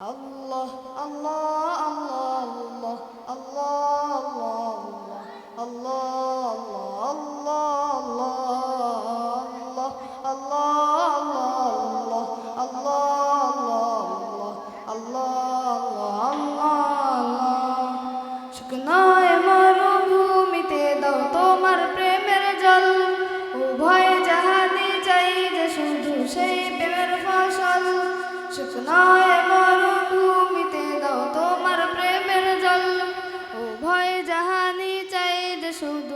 আল্লাহ আল্লাহ আল্লাহ আল্লাহ আল্লাহ আল্লাহ আল্লাহ আল্লাহ আল্লাহ আল্লাহ আল্লাহ শুকনায় মরুভূমিতে দাও তোমার প্রেমের জল উভয় শুকনায়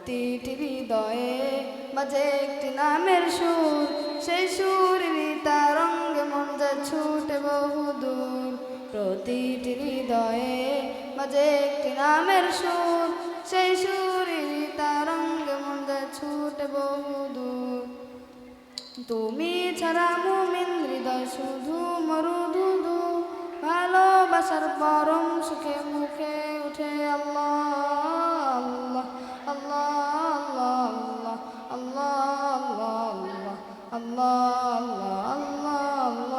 প্রতিটি হৃদয়ে মাঝে একটি নামের সুর। সেই সুরেরই তারঙ্গে মন যা ছুটে বহুদূর। প্রতিটি হৃদয়ে মাঝে একটি নামের সুর। সেই সুরেরই তারঙ্গে মন যা ছুটে বহুদূর। তুমি ছাড়া মুমিন হৃদয় শুধু মরুধুধু ভালোবাসার পরম সুখে